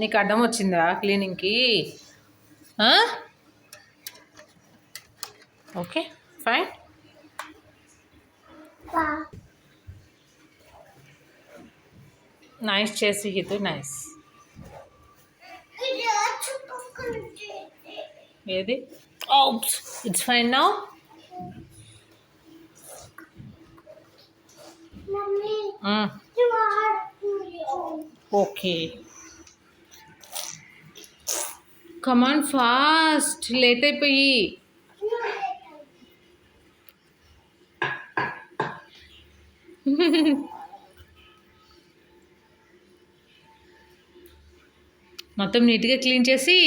నీకు అడ్డం వచ్చిందా క్లీనింగ్కి ఓకే ఫైన్. నైస్ చేసి ఇది నైస్. ఏది? It's fine now. Okay. Come on fast late అయిపోయి. మొత్తం నీట్గా క్లీన్ చేసి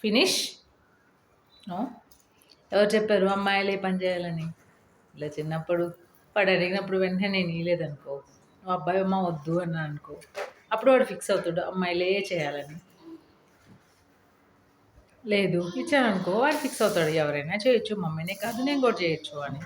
ఫినిష్ ఎవరు చెప్పారు? అమ్మాయిలు ఏ పని చేయాలని. ఇలా చిన్నప్పుడు వాడు అడిగినప్పుడు వెంటనే నేను ఇవ్వలేదనుకో మా అబ్బాయి అమ్మ వద్దు అని అనుకో. అప్పుడు వాడు ఫిక్స్ అవుతాడు. అమ్మాయిలే చేయాలని. లేదు. ఇచ్చాననుకో వాడు ఫిక్స్ అవుతాడు. ఎవరైనా చేయొచ్చు. మమ్మీనే కాదు నేను కూడా చేయొచ్చు అని.